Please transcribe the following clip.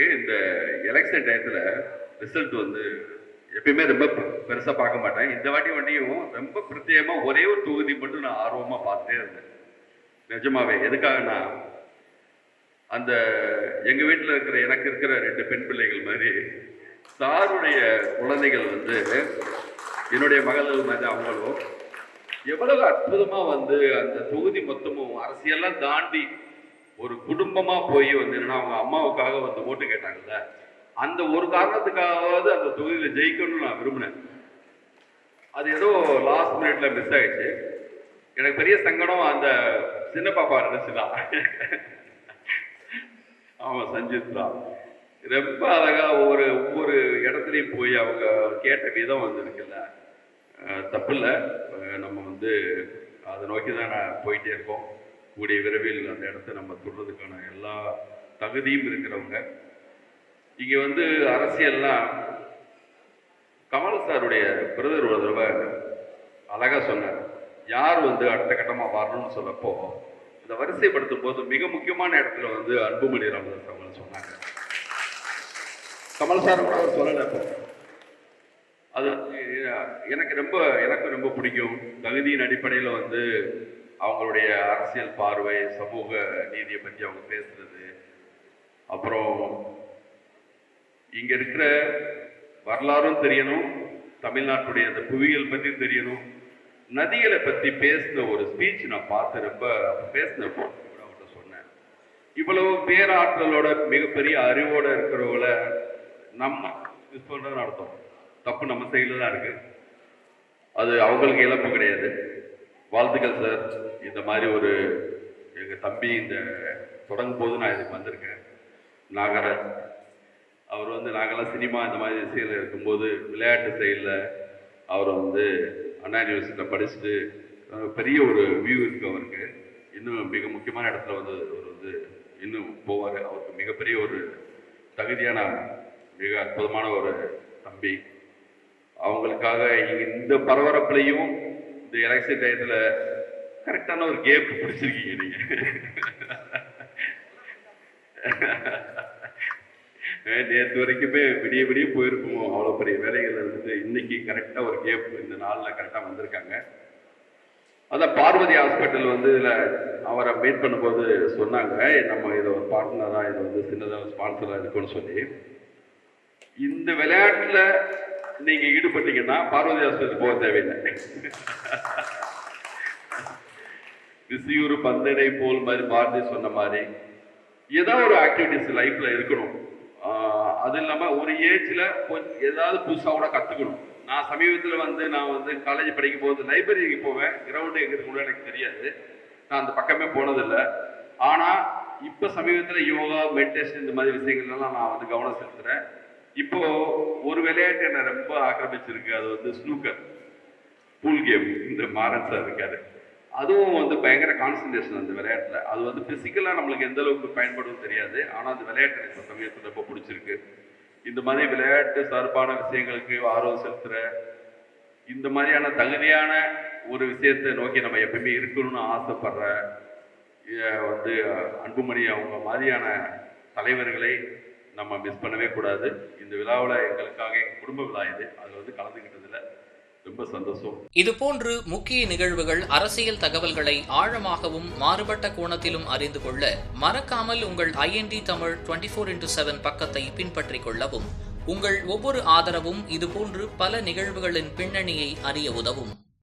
எனக்கு இந்த எலெக்ஷன் டயத்தில் ரிசல்ட் வந்து எப்பயுமே ரொம்ப பெருசாக பார்க்க மாட்டேன். இந்த வாட்டி வண்டியும் ரொம்ப பிரத்யேகமாக ஒரே ஒரு தொகுதி மட்டும் நான் ஆர்வமாக பார்த்துட்டே இருந்தேன். நிஜமாவே எதுக்காகனா அந்த எங்கள் வீட்டில் இருக்கிற எனக்கு இருக்கிற ரெண்டு பெண் பிள்ளைகள் மாதிரி சாருடைய குழந்தைகள் வந்து என்னுடைய மகள் மாதிரி அவங்களும் எவ்வளவு அற்புதமா வந்து அந்த தொகுதி மொத்தமும் அரசியெல்லாம் தாண்டி ஒரு குடும்பமா போய் வந்து என்னன்னா அவங்க அம்மாவுக்காக வந்து ஓட்டு கேட்டாங்கல்ல அந்த ஒரு காரணத்துக்காகவாவது அந்த தொகுதியில ஜெயிக்கணும்னு நான் விரும்பினேன். அது ஏதோ லாஸ்ட் மினிட்ல மிஸ் ஆயிடுச்சு. எனக்கு பெரிய சங்கடம் அந்த சின்ன பாப்பா நினைச்சுதான் ஆமா சஞ்சித் தான். ரொம்ப அழகா ஒவ்வொரு ஒவ்வொரு இடத்துலையும் போய் அவங்க கேட்ட விதம் வந்து இருக்குல்ல. தப்பு இல்லை நம்ம வந்து அதை நோக்கி தான் நான் போயிட்டே இருக்கோம். கூடிய விரைவில் அந்த இடத்த நம்ம தொடுறதுக்கான எல்லா தகுதியும் இருக்கிறவங்க. இங்க வந்து அரசியல்லாம் கமல் சாருடைய பிரதர் ஒரு தடவை அழகா சொன்னார் யார் வந்து அடுத்த கட்டமா வரணும்னு சொல்லப்போ இந்த வரிசைப்படுத்தும் போது மிக முக்கியமான இடத்துல வந்து அன்புமணி ராமதாஸ் அவங்க சொன்னாங்க. கமல் சார் கூட அவர் சொல்லலை அது எனக்கு ரொம்ப எனக்கு ரொம்ப பிடிக்கும். தகுதியின் அடிப்படையில் வந்து அவங்களுடைய அரசியல் பார்வை சமூக நீதியை பற்றி அவங்க பேசுறது. அப்புறம் இங்க இருக்கிற வரலாறும் தெரியணும் தமிழ்நாட்டுடைய அந்த புவியியல் பற்றி தெரியணும். நதிகளை பற்றி பேசின ஒரு ஸ்பீச் நான் பார்த்து ரொம்ப பேசினப்போ கூட அவர்கிட்ட சொன்னேன். இவ்வளவு பேராற்றலோட மிகப்பெரிய அறிவோட இருக்கிறவங்கள நம்ம மிஸ் பண்ணுறது அர்த்தம். தப்பு நம்ம சைடில் தான் இருக்கு. அது அவங்களுக்கு இழப்பு கிடையாது. வாழ்த்துக்கள் சார் இந்த மாதிரி ஒரு எங்கள் தம்பி இந்த தொடங்கும் போது நான் இதுக்கு வந்திருக்கேன். நாகராஜ் அவர் வந்து நாங்கெல்லாம் சினிமா இந்த மாதிரி விஷயங்கள் இருக்கும்போது விளையாட்டு சைடில் அவர் வந்து அண்ணா யூனிவர்சிட்டியில் படிச்சுட்டு பெரிய ஒரு வியூ இருக்கு அவருக்கு. இன்னும் மிக முக்கியமான இடத்துல வந்து அவர் வந்து இன்னும் போவார். அவருக்கு மிகப்பெரிய ஒரு தகுதியான மிக அற்புதமான ஒரு தம்பி. அவங்களுக்காக இந்த பரபரப்புலையும் இந்த எலெக்ஷன் டயத்தில் கரெக்டான ஒரு கேப் பிடிச்சிருக்கீங்க நீங்கள் நேற்று வரைக்குமே விடிய விடிய போயிருப்போம். அவ்வளோ பெரிய வேலைகள் இருந்து இன்னைக்கு கரெக்டாக ஒரு கேப் இந்த நாளில் கரெக்டாக வந்திருக்காங்க. அதான் பார்வதி ஹாஸ்பிட்டல் வந்து இதில் அவரை மீட் பண்ணும்போது சொன்னாங்க. நம்ம இதை ஒரு பார்ட்னராக இதை வந்து சின்னதாக ஸ்பான்சராக இருக்குன்னு சொல்லி. இந்த விளையாட்டில் நீங்கள் ஈடுபட்டீங்கன்னா பார்வதி ஹாஸ்பிட்டல் போக தேவையில்லை. விசியூர் பந்தடை போல் மாதிரி பாரதி சொன்ன மாதிரி ஏதோ ஒரு ஆக்டிவிட்டிஸ் லைஃப்ல இருக்கணும். அது இல்லாம ஒரு ஏஜ்ல கொஞ்சம் ஏதாவது புதுசாக கூட கத்துக்கணும். நான் சமீபத்தில் வந்து நான் வந்து காலேஜ் படிக்கும் போது லைப்ரரிக்கு போவேன். கிரவுண்டு எங்க கூட எனக்கு தெரியாது. நான் அந்த பக்கமே போனதில்லை. ஆனால் இப்போ சமீபத்தில் யோகா மெடிடேஷன் இந்த மாதிரி விஷயங்கள்லாம் நான் வந்து கவனம் செலுத்துகிறேன் இப்போ ஒரு விளையாட்டு என்ன ரொம்ப ஆக்கிரமிச்சிருக்கு. அது வந்து ஸ்னூக்கர் பூல் கேம் இந்த மாறன் சார் இருக்காரு. அதுவும் வந்து பயங்கர கான்சன்ட்ரேஷன் அந்த விளையாட்டில். அது வந்து பிசிக்கலா நம்மளுக்கு எந்த அளவுக்கு பயன்படும் தெரியாது. ஆனால் அந்த விளையாட்டு எனக்கு சமயத்தில் ரொம்ப பிடிச்சிருக்கு. இந்த மாதிரி விளையாட்டு சார்பான விஷயங்களுக்கு ஆர்வம் செலுத்துற இந்த மாதிரியான தகுதியான ஒரு விஷயத்தை நோக்கி நம்ம எப்பயுமே இருக்கணும்னு ஆசைப்படுற வந்து அன்புமணி அவங்க மாதிரியான தலைவர்களை நம்ம மிஸ் பண்ணவே கூடாது. இந்த விழாவில் எங்களுக்காக எங்கள் குடும்ப விழா இது. அதில் வந்து கலந்துக்கிட்டதில் ரொம்ப சந்தோஷம். இதுபோன்று முக்கிய நிகழ்வுகள் அரசியல் தகவல்களை ஆழமாகவும் மாறுபட்ட கோணத்திலும் அறிந்து கொள்ள மறக்காமல் உங்கள் IND Tamil twenty four into seven பக்கத்தை பின்பற்றிக் கொள்ளவும். உங்கள் ஒவ்வொரு ஆதரவும் இதுபோன்று பல நிகழ்வுகளின் பின்னணியை அறிய உதவும்.